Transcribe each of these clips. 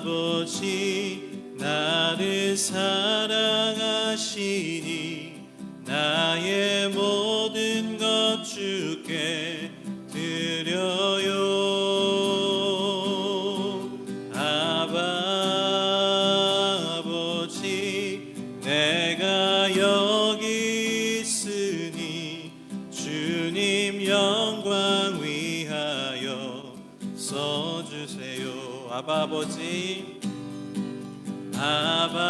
아버지 나를 사 아버지. 아버지.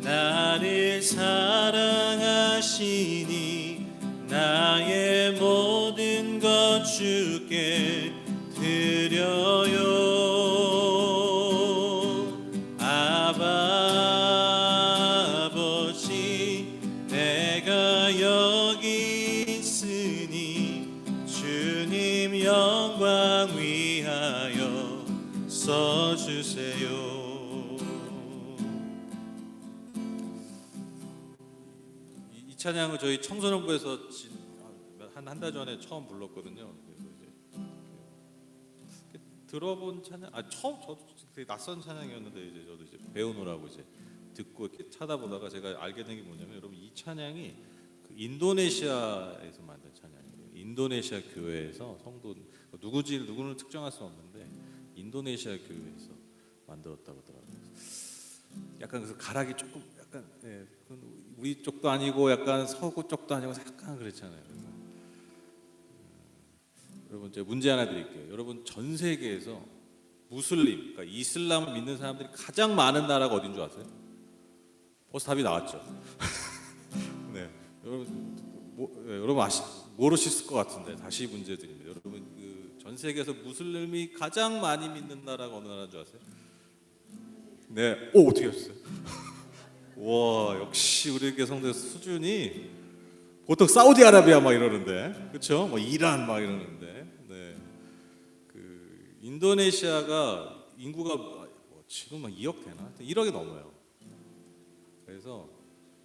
나를 사랑하시니 나의 모든 것 주께 드려 찬양을 저희 청소년부에서 한한 달 전에 처음 불렀거든요. 그래서 이제 들어본 찬양, 아 처음 저도 되게 낯선 찬양이었는데 이제 저도 이제 배우느라고 이제 듣고 이렇게 찾아보다가 제가 알게 된 게 뭐냐면 여러분 이 찬양이 그 인도네시아에서 만든 찬양이에요. 인도네시아 교회에서 성도 누구지 누구는 특정할 수 없는데 인도네시아 교회에서 만들었다고 하더라고요. 약간 그래서 가락이 조금 약간 예, 우리 쪽도 아니고 약간 서구 쪽도 아니고 약간 그렇잖아요. 그래서, 음, 여러분 이제 문제 하나 드릴게요. 여러분 전 세계에서 무슬림, 그러니까 이슬람을 믿는 사람들이 가장 많은 나라가 어딘 줄 아세요? 벌써 답이 나왔죠. 네, 여러분 뭐, 예, 여러분 아시 모르실 것 같은데 다시 문제 드립니다. 여러분 그 전 세계에서 무슬림이 가장 많이 믿는 나라가 어느 나라인 줄 아세요? 네, 오 어떻게 하셨어요? 와 역시 우리 개성대 수준이 보통 사우디아라비아 막 이러는데 그렇죠? 뭐 이란 막 이러는데 네. 그 인도네시아가 인구가 뭐 지금 막 2억 되나? 하여튼 1억이 넘어요. 그래서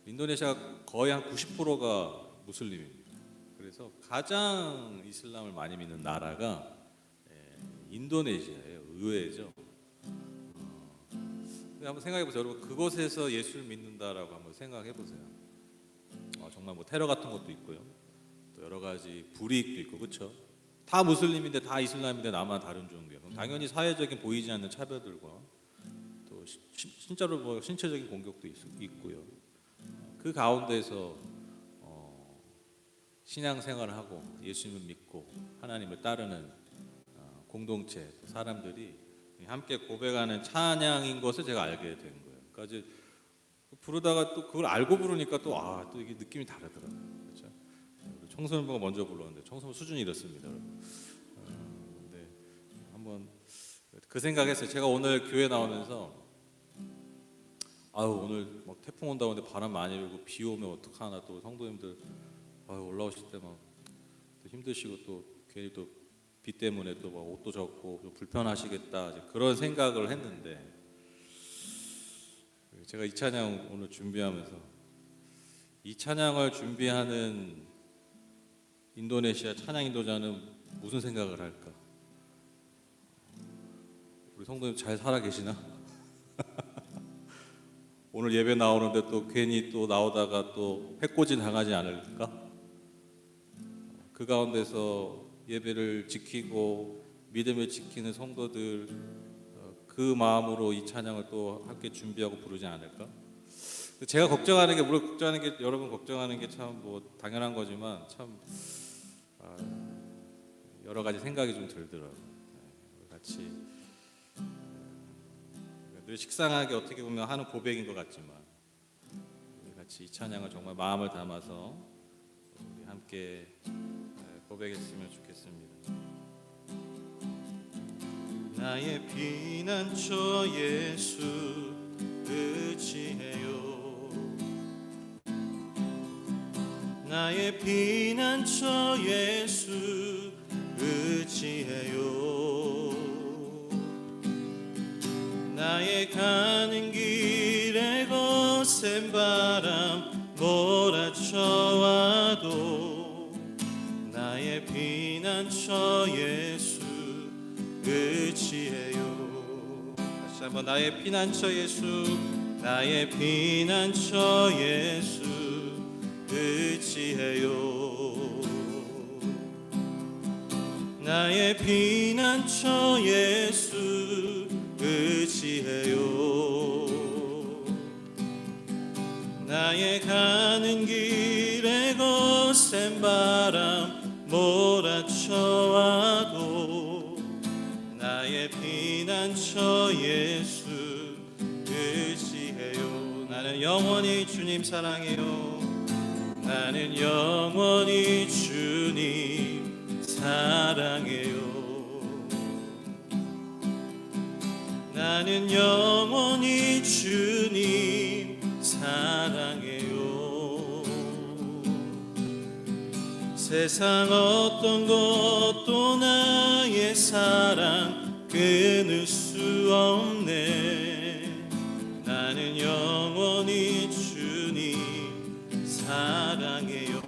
인도네시아가 거의 한 90%가 무슬림입니다. 그래서 가장 이슬람을 많이 믿는 나라가 예, 인도네시아예요. 의외죠. 근데 한번 생각해 보세요. 여러분 그곳에서 예수를 믿는다라고 한번 생각해 보세요. 어, 정말 뭐 테러 같은 것도 있고요. 또 여러 가지 불이익도 있고 그렇죠. 다 무슬림인데 다 이슬람인데 나만 다른 종교예요. 그럼 당연히 사회적인 보이지 않는 차별들과 또 시- 시- 진짜로 뭐 신체적인 공격도 있, 있고요. 그 가운데서 어, 신앙 생활을 하고 예수님을 믿고 하나님을 따르는 어, 공동체 사람들이 함께 고백하는 찬양인 것을 제가 알게 된 거예요. 그러니까 이제 부르다가 또 그걸 알고 부르니까 또 아 또 이게 느낌이 다르더라고요. 그렇죠? 청소년부가 먼저 불렀는데 청소년 수준이 이렇습니다. 여러분. 어, 네, 한번 그 생각했어요. 제가 오늘 교회 나오면서 아유 오늘 막 태풍 온다고 하는데 바람 많이 불고 비 오면 어떡하나 또 성도님들 아유 올라오실 때 막 힘드시고 또 괜히 또 비 때문에 또 막 옷도 젖고 좀 불편하시겠다 그런 생각을 했는데 제가 이 찬양 오늘 준비하면서 이 찬양을 준비하는 인도네시아 찬양 인도자는 무슨 생각을 할까? 우리 성도님 잘 살아 계시나? 오늘 예배 나오는데 또 괜히 또 나오다가 또 해코지 당하지 않을까? 그 가운데서 예배를 지키고 믿음을 지키는 성도들 어, 그 마음으로 이 찬양을 또 함께 준비하고 부르지 않을까? 제가 걱정하는 게 물론 걱정하는 게 여러분 걱정하는 게 참 뭐 당연한 거지만 참 아, 여러 가지 생각이 좀 들더라고요. 네, 같이 늘 식상하게 어떻게 보면 하는 고백인 것 같지만 같이 이 찬양을 정말 마음을 담아서 우리 함께 네, 고백했으면 좋겠습니다. 나의 피난처 예수 의지해요 나의 피난처 예수 의지해요 나의 가는 길에 거센 바람 피난처 예수 의지해요. 다시 한번 나의 피난처 예수 나의 피난처 예수 의지해요. 나의 피난처 예수 의지해요. 나의 가 피난처 예수 의지해요. 나는 영원히 주님 사랑해요. 나는 영원히 주님 사랑해요. 나는 영원히 주님 사랑해요. 세상 어떤 것도 나의 사랑 끊을 수 없네. 나는 영원히 주님 사랑해요.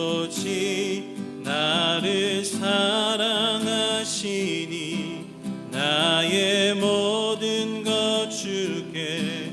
아버지 나를 사랑하시니 나의 모든 것 주께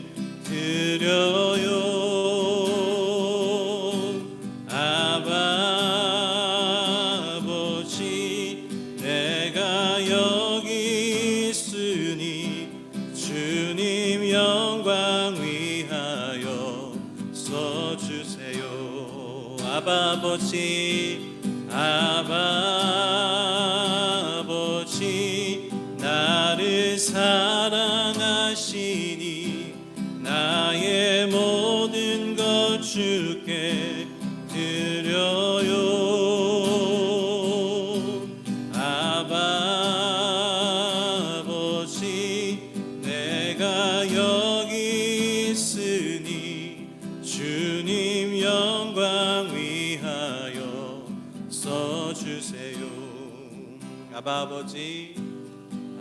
아버지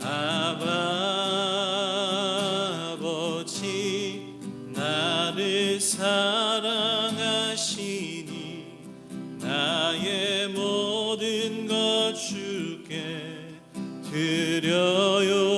아버지 나를 사랑하시니 나의 모든 것 주께 드려요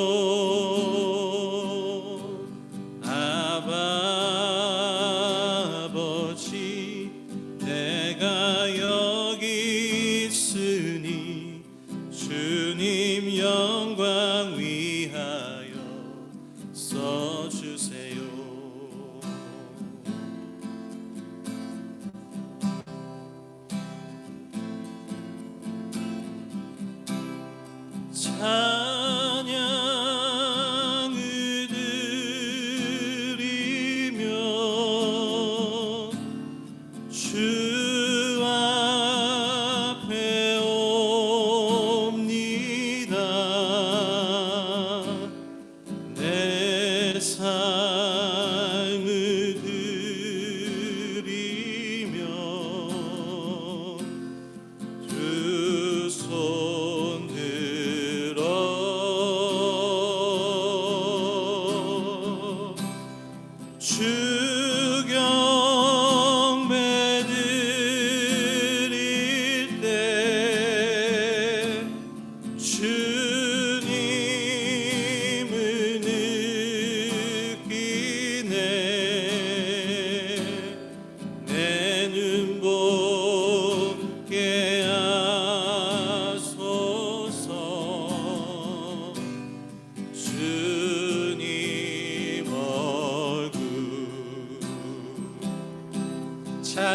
주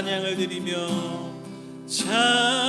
찬양을 드리며 찬